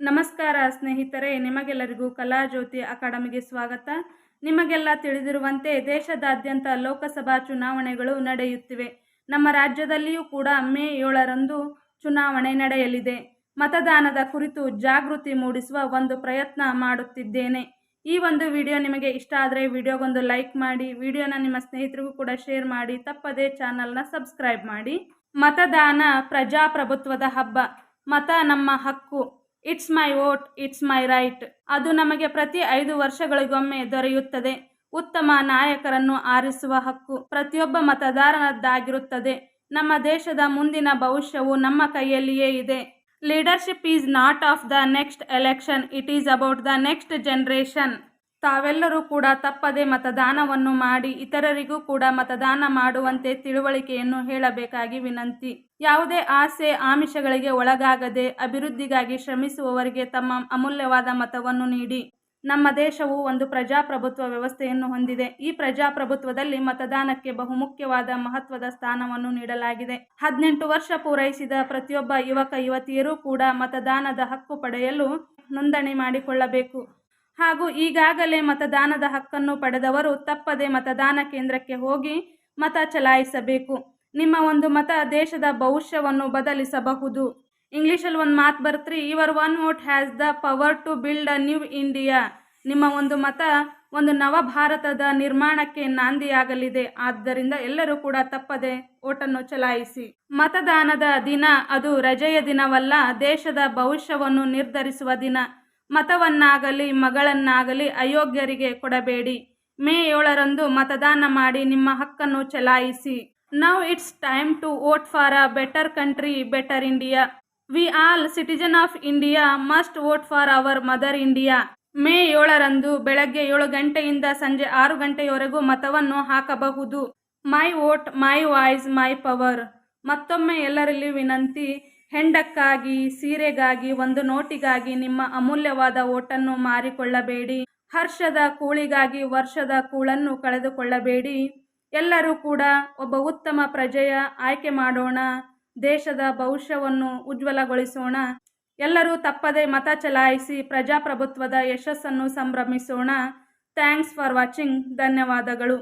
ನಮಸ್ಕಾರ ಸ್ನೇಹಿತರೆ, ನಿಮಗೆಲ್ಲರಿಗೂ ಕಲಾಜ್ಯೋತಿ ಅಕಾಡೆಮಿಗೆ ಸ್ವಾಗತ. ನಿಮಗೆಲ್ಲ ತಿಳಿದಿರುವಂತೆ ದೇಶದಾದ್ಯಂತ ಲೋಕಸಭಾ ಚುನಾವಣೆಗಳು ನಡೆಯುತ್ತಿವೆ. ನಮ್ಮ ರಾಜ್ಯದಲ್ಲಿಯೂ ಕೂಡ ಮೇ ಏಳರಂದು ಚುನಾವಣೆ ನಡೆಯಲಿದೆ. ಮತದಾನದ ಕುರಿತು ಜಾಗೃತಿ ಮೂಡಿಸುವ ಒಂದು ಪ್ರಯತ್ನ ಮಾಡುತ್ತಿದ್ದೇನೆ. ಈ ಒಂದು ವಿಡಿಯೋ ನಿಮಗೆ ಇಷ್ಟ ಆದರೆ ವಿಡಿಯೋಗೊಂದು ಲೈಕ್ ಮಾಡಿ, ವಿಡಿಯೋನ ನಿಮ್ಮ ಸ್ನೇಹಿತರಿಗೂ ಕೂಡ ಶೇರ್ ಮಾಡಿ, ತಪ್ಪದೇ ಚಾನಲ್ನ ಸಬ್ಸ್ಕ್ರೈಬ್ ಮಾಡಿ. ಮತದಾನ ಪ್ರಜಾಪ್ರಭುತ್ವದ ಹಬ್ಬ, ಮತ ನಮ್ಮ ಹಕ್ಕು. It's my vote it's my right ಅದು ನಮಗೆ ಪ್ರತಿ ಐದು ವರ್ಷಗಳಿಗೊಮ್ಮೆ ದೊರೆಯುತ್ತದೆ. ಉತ್ತಮ ನಾಯಕರನ್ನು ಆರಿಸುವ ಹಕ್ಕು ಪ್ರತಿಯೊಬ್ಬ ಮತದಾರನದ್ದಾಗಿರುತ್ತದೆ. ನಮ್ಮ ದೇಶದ ಮುಂದಿನ ಭವಿಷ್ಯವು ನಮ್ಮ ಕೈಯಲ್ಲಿಯೇ ಇದೆ. Leadership is not of the next election it is about the next generation ತಾವೆಲ್ಲರೂ ಕೂಡ ತಪ್ಪದೆ ಮತದಾನವನ್ನು ಮಾಡಿ ಇತರರಿಗೂ ಕೂಡ ಮತದಾನ ಮಾಡುವಂತೆ ತಿಳುವಳಿಕೆಯನ್ನು ಹೇಳಬೇಕಾಗಿ ವಿನಂತಿ. ಯಾವುದೇ ಆಸೆ ಆಮಿಷಗಳಿಗೆ ಒಳಗಾಗದೆ ಅಭಿವೃದ್ಧಿಗಾಗಿ ಶ್ರಮಿಸುವವರಿಗೆ ತಮ್ಮ ಅಮೂಲ್ಯವಾದ ಮತವನ್ನು ನೀಡಿ. ನಮ್ಮ ದೇಶವು ಒಂದು ಪ್ರಜಾಪ್ರಭುತ್ವ ವ್ಯವಸ್ಥೆಯನ್ನು ಹೊಂದಿದೆ. ಈ ಪ್ರಜಾಪ್ರಭುತ್ವದಲ್ಲಿ ಮತದಾನಕ್ಕೆ ಬಹುಮುಖ್ಯವಾದ ಮಹತ್ವದ ಸ್ಥಾನವನ್ನು ನೀಡಲಾಗಿದೆ. ಹದಿನೆಂಟು ವರ್ಷ ಪೂರೈಸಿದ ಪ್ರತಿಯೊಬ್ಬ ಯುವಕ ಯುವತಿಯರೂ ಕೂಡ ಮತದಾನದ ಹಕ್ಕು ಪಡೆಯಲು ನೋಂದಣಿ ಮಾಡಿಕೊಳ್ಳಬೇಕು. ಹಾಗೂ ಈಗಾಗಲೇ ಮತದಾನದ ಹಕ್ಕನ್ನು ಪಡೆದವರು ತಪ್ಪದೆ ಮತದಾನ ಕೇಂದ್ರಕ್ಕೆ ಹೋಗಿ ಮತ ಚಲಾಯಿಸಬೇಕು. ನಿಮ್ಮ ಒಂದು ಮತ ದೇಶದ ಭವಿಷ್ಯವನ್ನು ಬದಲಿಸಬಹುದು. ಇಂಗ್ಲೀಷಲ್ಲಿ ಒಂದು ಮಾತು ಬರ್ತ್ರಿ your one vote has the power to build a new India ನಿಮ್ಮ ಒಂದು ಮತ ಒಂದು ನವ ಭಾರತದ ನಿರ್ಮಾಣಕ್ಕೆ ನಾಂದಿಯಾಗಲಿದೆ. ಆದ್ದರಿಂದ ಎಲ್ಲರೂ ಕೂಡ ತಪ್ಪದೆ ಓಟನ್ನು ಚಲಾಯಿಸಿ. ಮತದಾನದ ದಿನ ಅದು ರಜೆಯ ದಿನವಲ್ಲ, ದೇಶದ ಭವಿಷ್ಯವನ್ನು ನಿರ್ಧರಿಸುವ ದಿನ. ಮತವನ್ನಾಗಲಿ, ಮಗಳನ್ನಾಗಲಿ ಅಯೋಗ್ಯರಿಗೆ ಕೊಡಬೇಡಿ. ಮೇ ಏಳರಂದು ಮತದಾನ ಮಾಡಿ ನಿಮ್ಮ ಹಕ್ಕನ್ನು ಚಲಾಯಿಸಿ. Now it's time to vote for a better country better India we all citizen of India must vote for our mother India May ಏಳರಂದು ಬೆಳಗ್ಗೆ ಏಳು ಗಂಟೆಯಿಂದ ಸಂಜೆ ಆರು ಗಂಟೆಯವರೆಗೂ ಮತವನ್ನು ಹಾಕಬಹುದು. My vote my voice my power ಮತ್ತೊಮ್ಮೆ ಎಲ್ಲರಲ್ಲಿ ವಿನಂತಿ ಹೆಂಡಕ್ಕಾಗಿ, ಸೀರೆಗಾಗಿ, ಒಂದು ನೋಟಿಗಾಗಿ ನಿಮ್ಮ ಅಮೂಲ್ಯವಾದ ಓಟನ್ನು ಮಾರಿಕೊಳ್ಳಬೇಡಿ. ಹರ್ಷದ ಕೂಳಿಗಾಗಿ ವರ್ಷದ ಕೂಳನ್ನು ಕಳೆದುಕೊಳ್ಳಬೇಡಿ. ಎಲ್ಲರೂ ಕೂಡ ಒಬ್ಬ ಉತ್ತಮ ಪ್ರಜೆಯ ಆಯ್ಕೆ ಮಾಡೋಣ. ದೇಶದ ಭವಿಷ್ಯವನ್ನು ಉಜ್ವಲಗೊಳಿಸೋಣ. ಎಲ್ಲರೂ ತಪ್ಪದೆ ಮತ ಚಲಾಯಿಸಿ ಪ್ರಜಾಪ್ರಭುತ್ವದ ಯಶಸ್ಸನ್ನು ಸಂಭ್ರಮಿಸೋಣ. Thanks for watching. ಧನ್ಯವಾದಗಳು.